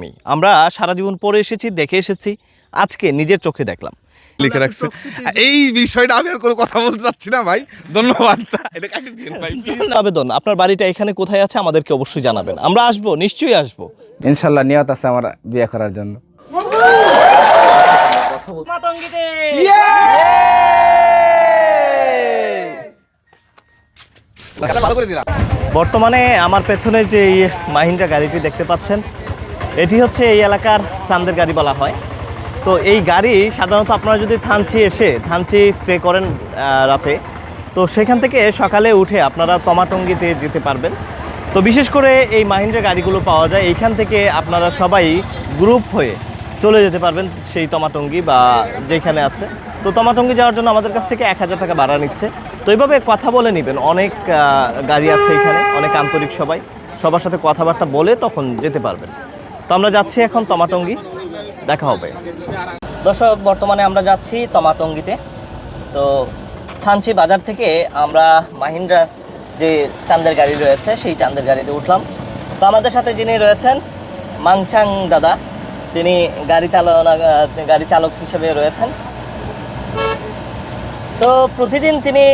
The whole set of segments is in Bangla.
এরকমই আমরা সারা জীবন পড়ে এসেছি দেখে এসেছি আজকে নিজের চোখে দেখলাম। লিখে রাখছে। এই বিষয়টা আমি আর কোনো কথা বলতে চাচ্ছি না ভাই। ধন্যবাদ। এটা কাটিয়ে দিন ভাই আবেদন আপনার বাড়িটা এখানে কোথায় আছে আমাদেরকে অবশ্যই জানাবেন। আমরা আসব নিশ্চয়ই আসব। ইনশাল্লাহ নিয়ত আছে আমার বিয়ে করার জন্য। বর্তমানে আমার পেছনে যে এই মাহিন্দ্রা গাড়িটি দেখতে পাচ্ছেন এটি হচ্ছে এই এলাকার চান্দের গাড়ি বলা হয়। তো এই গাড়ি সাধারণত আপনারা যদি থানচি এসে, থানচি স্টে করেন রাতে, তো সেখান থেকে সকালে উঠে আপনারা তমাটঙ্গিতে যেতে পারবেন। তো বিশেষ করে এই মাহিন্দ্রা গাড়িগুলো পাওয়া যায়, এইখান থেকে আপনারা সবাই গ্রুপ হয়ে চলে যেতে পারবেন সেই তমাটঙ্গি বা যেখানে আছে। তো তমাটঙ্গি যাওয়ার জন্য আমাদের কাছ থেকে এক হাজার টাকা ভাড়া নিচ্ছে। তো এইভাবে কথা বলে নেবেন, অনেক গাড়ি আছে এখানে, অনেক আন্তরিক সবাই। সবার সাথে কথাবার্তা বলে তখন যেতে পারবেন। তো আমরা যাচ্ছি এখন তমাটঙ্গি, দেখা হবে। দর্শক, বর্তমানে আমরা যাচ্ছি তমাটঙ্গিতে। তো থানচি বাজার থেকে আমরা মাহিন্দ্রা যে চাঁদের গাড়ি রয়েছে, সেই চান্দের গাড়িতে উঠলাম। তো আমাদের সাথে যিনি রয়েছেন, মাংচাং দাদা, তিনি গাড়ি চালনা, গাড়ি চালক হিসেবে রয়েছেন। তো প্রতিদিন তিনি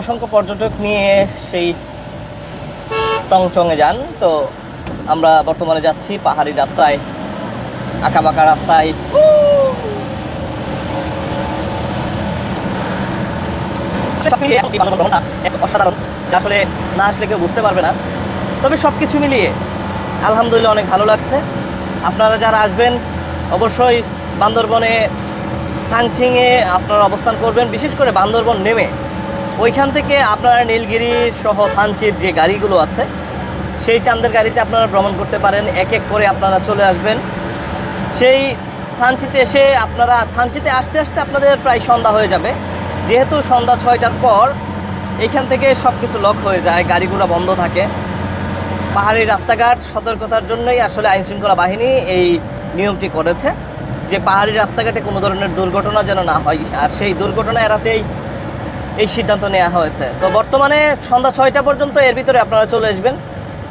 অসংখ্য পর্যটক নিয়ে সেই টংচংয়ে যান। তো আমরা বর্তমানে যাচ্ছি পাহাড়ি রাস্তায় আঁকাবাঁকা রাস্তায়। অসাধারণ আসলে না আসলে কেউ বুঝতে পারবে না। তবে সব কিছু মিলিয়ে আলহামদুলিল্লাহ অনেক ভালো লাগছে। আপনারা যারা আসবেন, অবশ্যই বান্দরবনে, থাংচিংয়ে আপনারা অবস্থান করবেন। বিশেষ করে বান্দরবন নেমে, ওইখান থেকে আপনারা নীলগিরি সহ থানচির যে গাড়িগুলো আছে সেই চাঁদের গাড়িতে আপনারা ভ্রমণ করতে পারেন, এক এক করে আপনারা চলে আসবেন। সেই থানচিতে এসে আপনারা, থানচিতে আসতে আসতে আপনাদের প্রায় সন্ধ্যা হয়ে যাবে। যেহেতু সন্ধ্যা ছয়টার পর এইখান থেকে সব কিছু লক হয়ে যায়, গাড়িগুলো বন্ধ থাকে। পাহাড়ি রাস্তাঘাট, সতর্কতার জন্যই আসলে আইন শৃঙ্খলা বাহিনী এই নিয়মটি করেছে, যে পাহাড়ি রাস্তাঘাটে কোনো ধরনের দুর্ঘটনা যেন না হয়, আর সেই দুর্ঘটনা এড়াতেই এই সিদ্ধান্ত নেওয়া হয়েছে। তো বর্তমানে সন্ধ্যা ছয়টা পর্যন্ত এর ভিতরে আপনারা চলে আসবেন।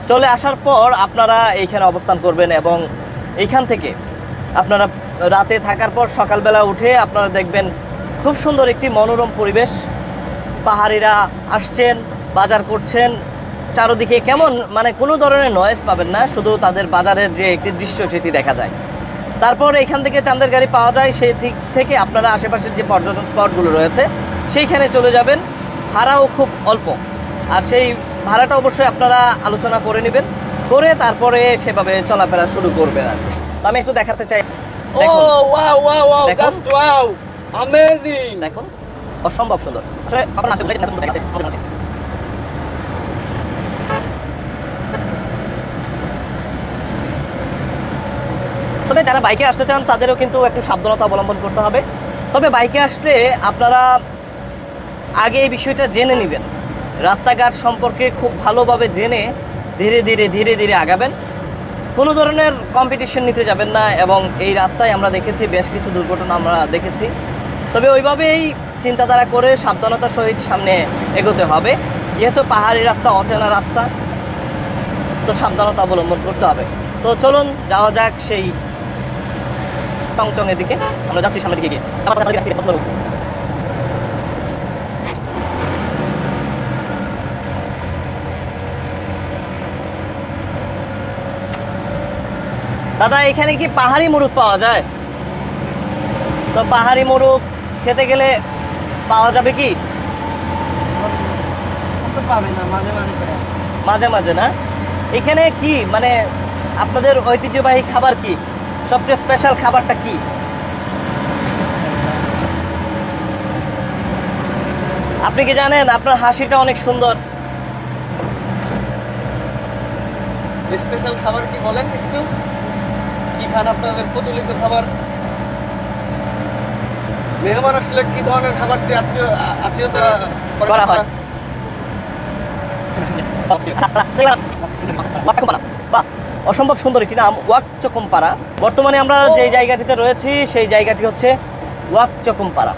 চলে আসার পর আপনারা এইখানে অবস্থান করবেন এবং এইখান থেকে আপনারা রাতে থাকার পর সকালবেলা উঠে আপনারা দেখবেন খুব সুন্দর একটি মনোরম পরিবেশ। পাহাড়িরা আসছেন, বাজার করছেন। চারোদিকে কেমন মানে কোনো ধরনের নয়েজ পাবেন না, শুধু তাদের বাজারের যে একটি দৃশ্য সেটি দেখা যায়। তারপর এখান থেকে চাঁদের গাড়ি পাওয়া যায়, সেই দিক থেকে আপনারা আশেপাশের যে পর্যটন স্পটগুলো রয়েছে, সেইখানে চলে যাবেন। ভাড়াও খুব অল্প। আর সেই ভাড়াটা অবশ্যই আপনারা আলোচনা করে নেবেন করে তারপরে সেভাবে চলাফেরা শুরু করবেন আর আমি একটু দেখাতে চাই। দেখুন। অসম্ভব সুন্দর। তবে যারা বাইকে আসতে চান তাদেরও কিন্তু একটু সাবধানতা অবলম্বন করতে হবে। তবে বাইকে আসলে আপনারা আগে এই বিষয়টা জেনে নেবেন। রাস্তাঘাট সম্পর্কে খুব ভালোভাবে জেনে ধীরে ধীরে ধীরে ধীরে আগাবেন। কোনো ধরনের কম্পিটিশন নিতে যাবেন না এবং এই রাস্তায় আমরা দেখেছি বেশ কিছু দুর্ঘটনা আমরা দেখেছি। তবে ওইভাবেই চিন্তাধারা করে সাবধানতার সহিত সামনে এগোতে হবে। যেহেতু পাহাড়ি রাস্তা, অচেনা রাস্তা, তো সাবধানতা অবলম্বন করতে হবে। তো চলুন, যাওয়া যাক সেই টংচংয়ের দিকে। আমরা যাচ্ছি সামনের দিকে গিয়ে আমার কথা দিকে কথা বলব। দাদা এখানে কি পাহাড়ি মুরগ পাওয়া যায়? তো পাহাড়ি মুরগ খেতে গেলে পাওয়া যাবে কি? মাঝে মাঝে না? এখানে কি মানে আপনাদের ঐতিহ্যবাহী খাবার কি? সবচেয়ে স্পেশাল খাবারটা কি? আপনি কি জানেন আপনার হাসিটা অনেক সুন্দর। স্পেশাল খাবার কি বলেন একটু? খান আপনাদের প্রচলিত খাবার। মেহমান আসলে কি ধরনের খাবার দিয়ে আত্মীয়, আত্মীয়তা করা হয়। অসম্ভব সুন্দর একটি নাম, ওয়াকচকমপাড়া। বর্তমানে আমরা যে জায়গাটিতে রয়েছি, সেই জায়গাটি হচ্ছে ওয়াকচকমপাড়া।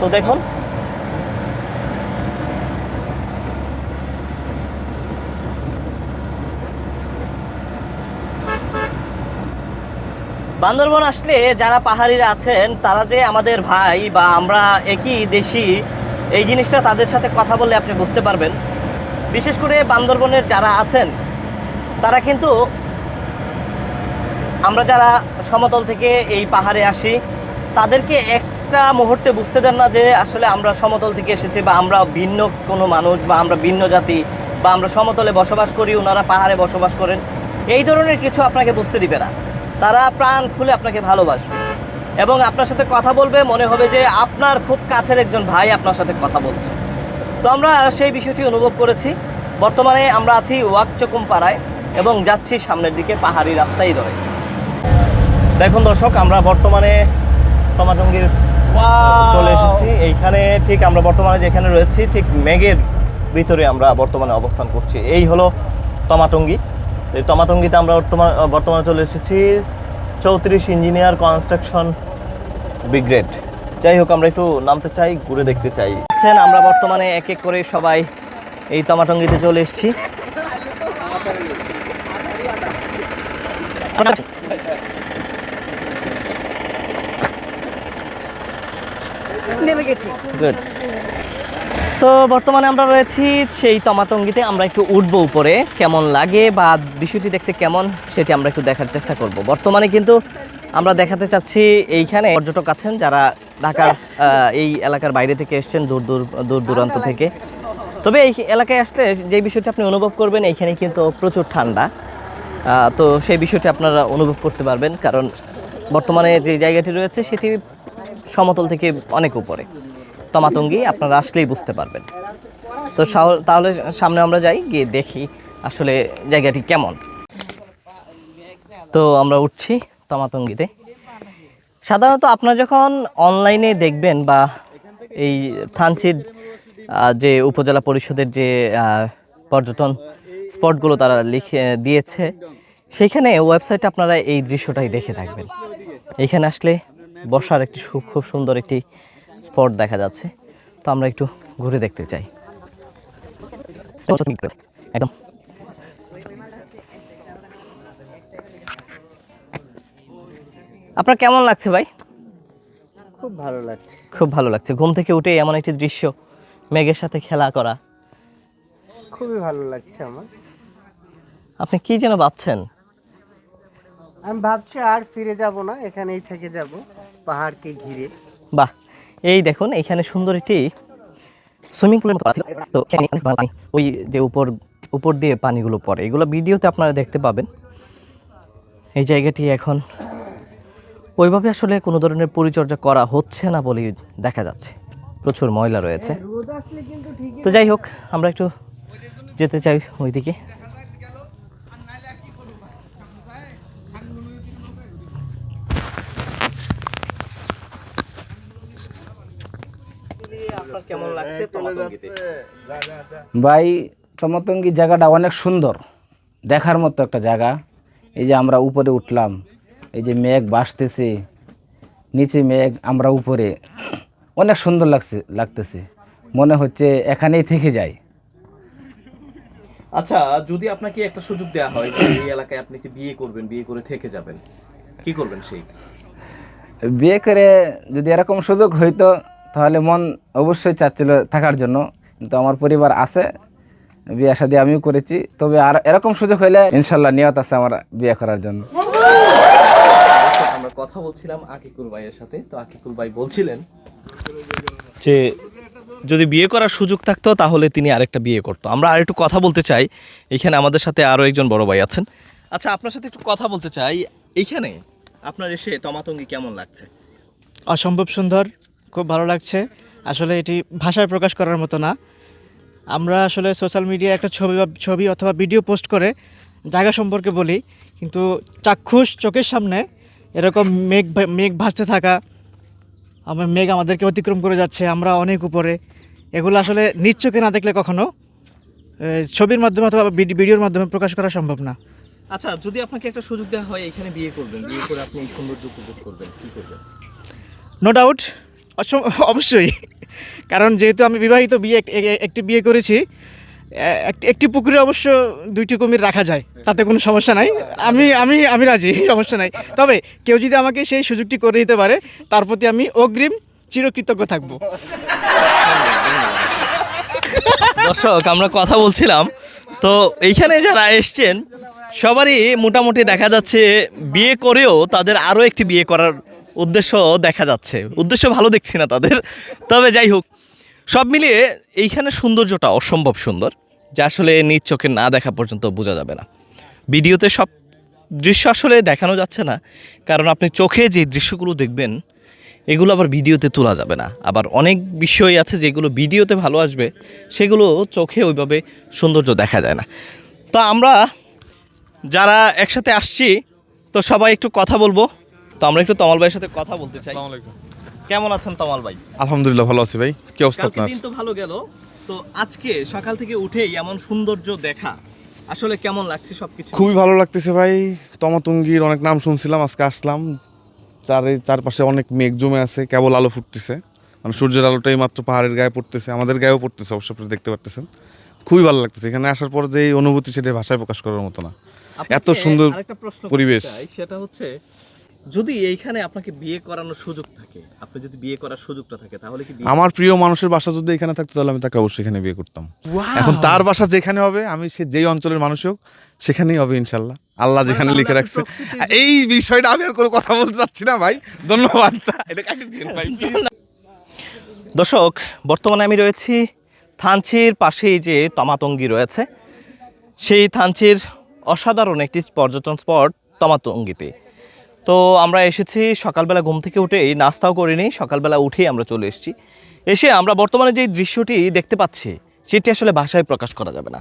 তো দেখুন বান্দরবন আসলে যারা পাহাড়িরা আছেন, তারা যে আমাদের ভাই বা আমরা একই দেশি, এই জিনিসটা তাদের সাথে কথা বললে আপনি বুঝতে পারবেন। বিশেষ করে বান্দরবনের যারা আছেন, তারা কিন্তু আমরা যারা সমতল থেকে এই পাহাড়ে আসি, তাদেরকে একটা মুহূর্তে বুঝতে দেন না যে আসলে আমরা সমতল থেকে এসেছি বা আমরা ভিন্ন কোনো মানুষ বা আমরা ভিন্ন জাতি বা আমরা সমতলে বসবাস করি, ওনারা পাহাড়ে বসবাস করেন। এই ধরনের কিছু আপনাকে বুঝতে দিবে না। তারা প্রাণ খুলে আপনাকে ভালোবাসবে। এবং আপনার সাথে কথা বলবে মনে হবে যে আপনার খুব কাছের একজন ভাই আপনার সাথে কথা বলছে। তো আমরা সেই বিষয়টি অনুভব করেছি। বর্তমানে আমরা আছি ওয়াকচকুম পাড়ায় এবং যাচ্ছি সামনের দিকে পাহাড়ি রাস্তাই ধরে। দেখুন দর্শক আমরা বর্তমানে টমাটঙ্গির চলে এসেছি। এইখানে ঠিক আমরা বর্তমানে যেখানে রয়েছি ঠিক মেঘের ভিতরে আমরা বর্তমানে অবস্থান করছি। এই হলো টমাটঙ্গি এই টমাটঙ্গিতে আমরা বর্তমান চলে এসেছি চৌত্রিশ ইঞ্জিনিয়ার কনস্ট্রাকশন ব্রিগেড যাই হোক আমরা একটু নামতে চাই ঘুরে দেখতে চাই। আছেন আমরা বর্তমানে এক এক করে সবাই এই টমাটঙ্গিতে চলে এসেছি। নেমে গেছি। গুড তো বর্তমানে আমরা রয়েছি সেই তমাতঙ্গিতে। আমরা একটু উঠবো উপরে কেমন লাগে বা বিষয়টি দেখতে কেমন সেটি আমরা একটু দেখার চেষ্টা করব। বর্তমানে কিন্তু আমরা দেখাতে চাচ্ছি এইখানে পর্যটক আছেন যারা ঢাকার এই এলাকার বাইরে থেকে এসছেন দূর দূর দূর দূরান্ত থেকে। তবে এই এলাকায় আসলে যে বিষয়টি আপনি অনুভব করবেন এইখানে কিন্তু প্রচুর ঠান্ডা। তো সেই বিষয়টি আপনারা অনুভব করতে পারবেন কারণ বর্তমানে যে জায়গাটি রয়েছে সেটি সমতল থেকে অনেক উপরে। তমাতঙ্গি আপনারা আসলেই বুঝতে পারবেন। তো তাহলে সামনে আমরা যাই, গিয়ে দেখি আসলে জায়গাটি কেমন। তো আমরা উঠছি তমাতঙ্গিতে। সাধারণত আপনারা যখন অনলাইনে দেখবেন বা এই থানচির যে উপজেলা পরিষদের যে পর্যটন স্পটগুলো তারা লিখে, দিয়েছে সেইখানে ওয়েবসাইটে আপনারা এই দৃশ্যটাই দেখে থাকবেন। এইখানে আসলে বসার একটি খুব সুন্দর একটি স্পট দেখা যাচ্ছে। তো আমরা একটু ঘুরে দেখতে চাই। একদম। আপনার কেমন লাগছে ভাই? খুব ভালো লাগছে। খুব ভালো লাগছে। ঘুম থেকে উঠে এমন একটি দৃশ্য মেঘের সাথে খেলা করা। খুবই ভালো লাগছে আমার। আপনি কি যেন ভাবছেন? আমি ভাবছি আর ফিরে যাব না এখানেই থেকে যাব পাহাড়কে ঘিরে। বাহ! এই দেখুন এখানে সুন্দর একটি সুইমিং পুলের মতো ছিল। তো ওই যে উপর উপর দিয়ে পানিগুলো পড়ে। এগুলো ভিডিওতে আপনারা দেখতে পাবেন। এই জায়গাটি এখন ওইভাবে আসলে কোনো ধরনের পরিচর্যা করা হচ্ছে না বলেই দেখা যাচ্ছে। প্রচুর ময়লা রয়েছে। ঠিকই তো যাই হোক আমরা একটু যেতে চাই ওইদিকে আপনার কেমন লাগছে ভাই তমতঙ্গি জায়গাটা অনেক সুন্দর। দেখার মতো একটা জায়গা। এই যে আমরা উপরে উঠলাম। এই যে মেঘ বাসতেছে। নিচে মেঘ আমরা উপরে। অনেক সুন্দর লাগছে লাগতেছে। মনে হচ্ছে এখানেই থেকে যাই। আচ্ছা যদি আপনাকে একটা সুযোগ দেওয়া হয় যে এই এলাকায় আপনি কি বিয়ে করবেন বিয়ে করে থেকে যাবেন? কি করবেন সেই? বিয়ে করে যদি এরকম সুযোগ হইতো তাহলে মন অবশ্যই চাচ্ছিল থাকার জন্য। কিন্তু আমার পরিবার আছে বিয়ে শাদী আমিও করেছি। তবে আর এরকম সুযোগ হইলে ইনশাল্লাহ নিয়ত আছে আমার বিয়ে করার জন্য। আমরা কথা বলছিলাম আকিকুল ভাইয়ের সাথে। তো আকিকুল ভাই বলছিলেন যে যদি বিয়ে করার সুযোগ থাকতো তাহলে তিনি আরেকটা বিয়ে করতো। আমরা আরেকটু কথা বলতে চাই। এখানে আমাদের সাথে আরও একজন বড় ভাই আছেন। আচ্ছা আপনার সাথে একটু কথা বলতে চাই। এইখানে আপনার এসে তমাতঙ্গি কেমন লাগছে? অসম্ভব সুন্দর। খুব ভালো লাগছে। আসলে এটি ভাষায় প্রকাশ করার মতো না। আমরা আসলে সোশ্যাল মিডিয়ায় একটা ছবি বা ছবি অথবা ভিডিও পোস্ট করে জায়গা সম্পর্কে বলি কিন্তু চাক্ষুষ চোখের সামনে এরকম মেঘ মেঘ ভাসতে থাকা আমার মেঘ আমাদেরকে অতিক্রম করে যাচ্ছে আমরা অনেক উপরে এগুলো আসলে নিজ চোখে না দেখলে কখনো ছবির মাধ্যমে অথবা ভিডিওর মাধ্যমে প্রকাশ করা সম্ভব না। আচ্ছা যদি আপনাকে একটা সুযোগ দেওয়া হয় এখানে বিয়ে করবেন বিয়ে করে আপনি এই সৌন্দর্য উপভোগ করবেন কি করবেন? নো ডাউট অবশ্যই। কারণ যেহেতু আমি বিবাহিত বিয়ে এক- এক- একটি বিয়ে করেছি একটি পুকুরে অবশ্য দুইটি কুমির রাখা যায়, তাতে কোনো সমস্যা নাই। আমি আমি আমি রাজি, সমস্যা নাই। তবে কেউ যদি আমাকে সেই সুযোগটি করে দিতে পারে, তার প্রতি আমি অগ্রিম চিরকৃতজ্ঞ থাকব। দর্শক, আমরা কথা বলছিলাম। তো এইখানে যারা এসছেন, সবারই মোটামুটি দেখা যাচ্ছে বিয়ে করেও তাদের আরও একটি বিয়ে করার উদ্দেশ্য দেখা যাচ্ছে। উদ্দেশ্য ভালো দেখছি না তাদের। তবে যাই হোক, সব মিলিয়ে এইখানে সৌন্দর্যটা অসম্ভব সুন্দর, যা আসলে নিজ চোখে না দেখা পর্যন্ত বোঝা যাবে না। ভিডিওতে সব দৃশ্য আসলে দেখানো যাচ্ছে না, কারণ আপনি চোখে যে দৃশ্যগুলো দেখবেন, এগুলো আবার ভিডিওতে তোলা যাবে না। আবার অনেক বিষয় আছে যেগুলো ভিডিওতে ভালো আসবে, সেগুলো চোখে ওইভাবে সৌন্দর্য দেখা যায় না। তো আমরা যারা একসাথে আসছি, তো সবাই একটু কথা বলব। তো আমরা একটু তমাল ভাইয়ের সাথে কথা বলতে চাই। কেমন আছেন তমাল ভাই? আলহামদুলিল্লাহ ভালো আছি ভাই। কি অবস্থা আপনার? দিন তো ভালো গেল। তো আজকে সকাল থেকে উঠেই এমন সৌন্দর্য দেখা। আসলে কেমন লাগছে সবকিছু? খুবই ভালো লাগতেছে ভাই। তমাতুঙ্গির অনেক নাম শুনছিলাম আজকে আসলাম। চারে চারপাশে অনেক মেঘ জমে আছে কেবল আলো ফুটতেছে। মানে সূর্যের আলোটাই মাত্র পাহাড়ের গায়ে পড়তেছে। আমাদের গায়েও পড়তেছে অবশ্য আপনারা দেখতে পারতেছেন। খুবই ভালো লাগতেছে। এখানে আসার পর যে অনুভূতি সেটা ভাষায় প্রকাশ করার মতো না। এত সুন্দর প্রশ্ন পরিবেশ। সেটা হচ্ছে যদি এইখানে আপনাকে বিয়ে করানোর সুযোগ থাকে আপনি যদি বিয়ে করার সুযোগটা থাকে তাহলে কি আমার প্রিয় মানুষের বাসা যদি এখানে থাকতো তাহলে আমি তাকে অবশ্যই এখানে বিয়ে করতাম। এখন তার বাসা যেখানে হবে আমি সে যেই অঞ্চলের মানুষ হোক সেখানেই হবে ইনশাল্লাহ। আল্লাহ যেখানে লিখে রাখছে। এই বিষয়টা আমি আর কোনো কথা বলতে চাচ্ছি না ভাই। ধন্যবাদ। এটা কাটিয়ে দিন ভাই দর্শক বর্তমানে আমি রয়েছি থানচির পাশেই যে তমাতঙ্গি রয়েছে। সেই থানচির অসাধারণ একটি পর্যটন স্পট তমাতঙ্গিতে। তো আমরা এসেছি সকালবেলা ঘুম থেকে উঠেই, নাস্তাও করিনি, সকালবেলা উঠেই আমরা চলে এসেছি। এসে আমরা বর্তমানে যে দৃশ্যটি দেখতে পাচ্ছি, সেটি আসলে ভাষায় প্রকাশ করা যাবে না।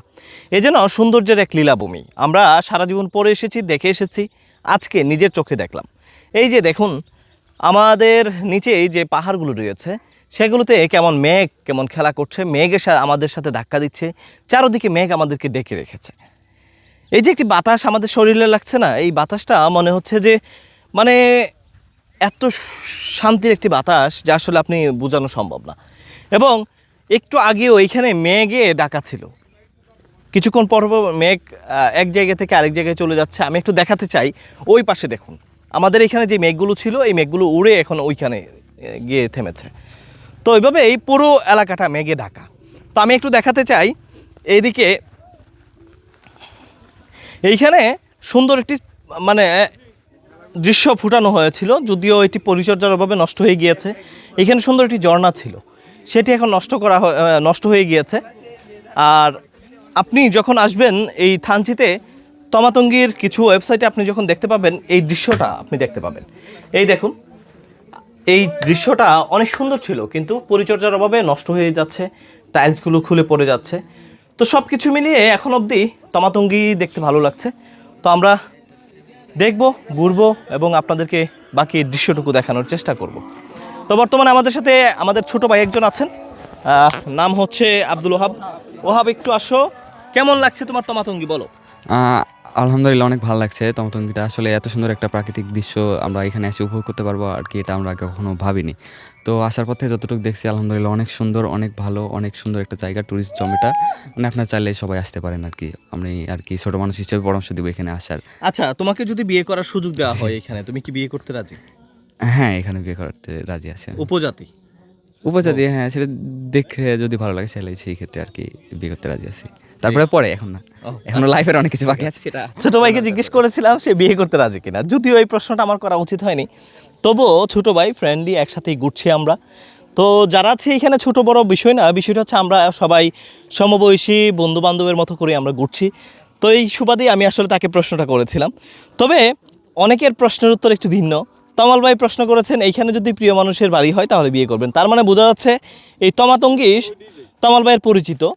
এই জন্য সৌন্দর্যের এক লীলাভূমি। আমরা সারা জীবন পরে এসেছি, দেখে এসেছি, আজকে নিজের চোখে দেখলাম। এই যে দেখুন, আমাদের নিচে এই যে পাহাড়গুলো রয়েছে, সেগুলোতে কেমন মেঘ, কেমন খেলা করছে, মেঘ এসে আমাদের সাথে ধাক্কা দিচ্ছে, চারোদিকে মেঘ আমাদেরকে ডেকে রেখেছে। এই যে একটি বাতাস আমাদের শরীরে লাগছে না, এই বাতাসটা মনে হচ্ছে যে মানে এত শান্তির একটি বাতাস যা আসলে আপনি বোঝানো সম্ভব না। এবং একটু আগেও এইখানে মেঘে ডাকা ছিল। কিছুক্ষণ পর মেঘ এক জায়গা থেকে আরেক জায়গায় চলে যাচ্ছে। আমি একটু দেখাতে চাই, ওই পাশে দেখুন। আমাদের এখানে যে মেঘগুলো ছিল, এই মেঘগুলো উড়ে এখন ওইখানে গিয়ে থেমেছে। তো ওইভাবে এই পুরো এলাকাটা মেঘে ঢাকা। তো আমি একটু দেখাতে চাই, এইদিকে এইখানে সুন্দর একটি মানে দৃশ্য ফুটানো হয়েছিল, যদিও এটি পরিচর্যার অভাবে নষ্ট হয়ে গিয়েছে। এখানে সুন্দর একটি ঝর্ণা ছিল। সেটি এখন নষ্ট করা নষ্ট হয়ে গিয়েছে। আর আপনি যখন আসবেন এই থানচিতে, তমাতঙ্গির কিছু ওয়েবসাইটে আপনি যখন দেখতে পাবেন, এই দৃশ্যটা আপনি দেখতে পাবেন। এই দেখুন, এই দৃশ্যটা অনেক সুন্দর ছিল, কিন্তু পরিচর্যার অভাবে নষ্ট হয়ে যাচ্ছে, টাইলসগুলো খুলে পড়ে যাচ্ছে। তো সব কিছু মিলিয়ে এখন অবধি তমাতঙ্গি দেখতে ভালো লাগছে। তো আমরা দেখব, ঘুরব এবং আপনাদেরকে বাকি দৃশ্যটুকু দেখানোর চেষ্টা করব। তো বর্তমানে আমাদের সাথে আমাদের ছোট ভাই একজন আছেন নাম হচ্ছে আব্দুল ওহাব। ওহাব, একটু আসো। কেমন লাগছে তোমার তমাতঙ্গি, বলো? আলহামদুলিল্লাহ, অনেক ভালো লাগছে তমাতঙ্গিটা। আসলে এত সুন্দর একটা প্রাকৃতিক দৃশ্য আমরা এখানে এসে উপভোগ করতে পারব আর কি, এটা আমরা কখনো ভাবিনি। তো আসার পথে যতটুকু দেখছি আলহামদুলিল্লাহ অনেক সুন্দর অনেক ভালো অনেক সুন্দর একটা জায়গা ট্যুরিস্ট জমিটা। মানে আপনার চাইলে সবাই আসতে পারেন আর কি আমি আর কি ছোট মানুষ হিসেবে পরামর্শ দিব এখানে আসার। আচ্ছা তোমাকে যদি বিয়ে করার সুযোগ দেওয়া হয় এখানে তুমি কি বিয়ে করতে রাজি? হ্যাঁ এখানে বিয়ে করতে রাজি আছে উপজাতি? উপজাতি হ্যাঁ সেটা দেখে যদি ভালো লাগে তাহলে সেই ক্ষেত্রে আর কি বিয়ে করতে রাজি আছি। তারপরে পরে এখন না। এখনও লাইফের অনেক কিছু বাকি আছে। সেটা ছোট ভাইকে জিজ্ঞেস করেছিলাম সে বিয়ে করতে রাজি কিনা। যদিও এই প্রশ্নটা আমার করা উচিত হয়নি। তবুও ছোটো ভাই ফ্রেন্ডলি একসাথেই ঘুরছি আমরা। তো যারা আছে এখানে ছোট বড় বিষয় না, বিষয়টা হচ্ছে আমরা সবাই সমবয়সী বন্ধু বান্ধবের মতো করে আমরা ঘুরছি। তো এই সুবাদেই আমি আসলে তাকে প্রশ্নটা করেছিলাম। তবে অনেকের প্রশ্নের উত্তর একটু ভিন্ন। তমাল ভাই প্রশ্ন করেছেন, এইখানে যদি প্রিয় মানুষের বাড়ি হয় তাহলে বিয়ে করবেন? তার মানে বোঝা যাচ্ছে এই তমাতঙ্গি তমাল ভাইয়ের পরিচিত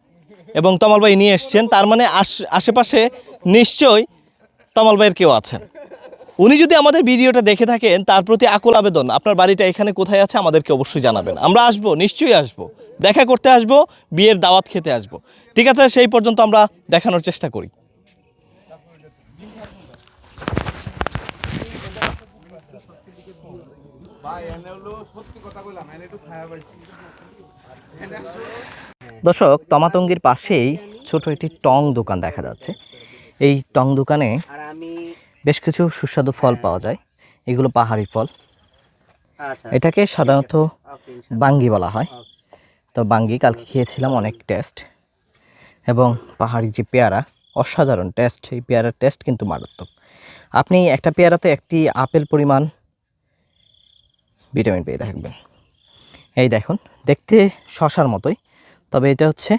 এবং তমাল ভাই নিয়ে এসছেন। তার মানে আশ- আশেপাশে নিশ্চয়ই তমাল ভাইয়ের কেউ আছেন। উনি যদি আমাদের ভিডিওটা দেখে থাকেন, তার প্রতি আকুল আবেদন, আপনার বাড়িটা এখানে কোথায় আছে আমাদেরকে অবশ্যই জানাবেন। আমরা আসব, নিশ্চয়ই আসব। দেখা করতে আসব, বিয়ের দাওয়াত খেতে আসব। ঠিক আছে, সেই পর্যন্ত আমরা দেখানোর চেষ্টা করি। দর্শক, তমাতঙ্গির পাশেই ছোট একটি টং দোকান দেখা যাচ্ছে। এই টং দোকানে বেশ কিছু সুস্বাদু ফল পাওয়া যায়। এগুলো পাহাড়ি ফল। আচ্ছা এটাকে সাধারণত বাঙ্গি বলা হয়। তো বাঙ্গি কালকে খেয়েছিলাম অনেক টেস্ট। এবং পাহাড়ি যে পেয়ারা অসাধারণ টেস্ট। এই পেয়ারার টেস্ট কিন্তু মারাত্মক। আপনি একটা পেয়ারাতে একটি আপেল পরিমাণ ভিটামিন পেয়ে থাকবেন। এই দেখুন দেখতে শশার মতোই। তবে এটা হচ্ছে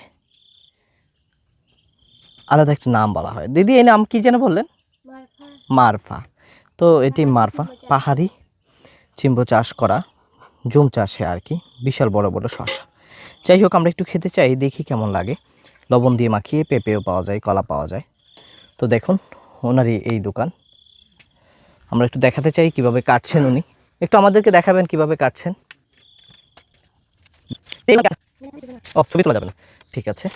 আলাদা একটা নাম বলা হয়। দিদি এই নাম কি যেন বললেন? মারফা। তো এটি মারফা, পাহাড়ি চিম্বো চাষ করা, জুম চাষে আর কি, বিশাল বড় বড় শশা। যাই হোক, আমরা একটু খেতে চাই, দেখি কেমন লাগে। লবণ দিয়ে মাখিয়ে পেঁপেও পাওয়া যায়, কলা পাওয়া যায়। তো দেখুন, ওনারই এই দোকান। আমরা একটু দেখাতে চাই কীভাবে কাটছেন উনি। একটু আমাদেরকে দেখাবেন কীভাবে কাটছেন। ও, ছবি তোলা যাবে না। ঠিক আছে,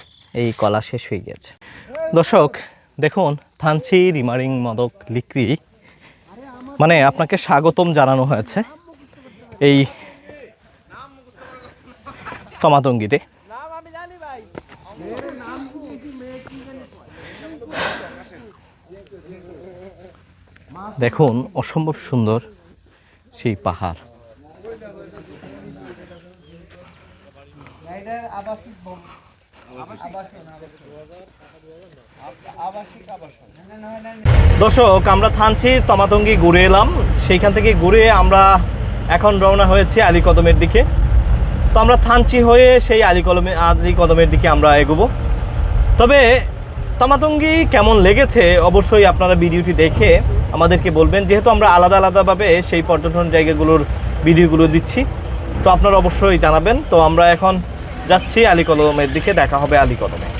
এই কলা শেষ হয়ে গিয়েছে দর্শক দেখুন, থানচি, রিমারিং, মদক, লিক্রি। মানে আপনাকে স্বাগতম জানানো হয়েছে এই তমাতঙ্গিতে। দেখুন, অসম্ভব সুন্দর সেই পাহাড়। দর্শক, আমরা থানচির তমাতঙ্গি ঘুরে এলাম। সেইখান থেকে ঘুরে আমরা এখন রওনা হয়েছি আলী কদমের দিকে। তো আমরা থানচি হয়ে সেই আলী কলমে আলী কদমের দিকে আমরা এগোবো। তবে তমাতঙ্গি কেমন লেগেছে অবশ্যই আপনারা ভিডিওটি দেখে আমাদেরকে বলবেন। যেহেতু আমরা আলাদা আলাদাভাবে সেই পর্যটন জায়গাগুলোর ভিডিওগুলো দিচ্ছি, তো আপনারা অবশ্যই জানাবেন। তো আমরা এখন যাচ্ছি আলী কলমের দিকে দেখা হবে আলী কদমে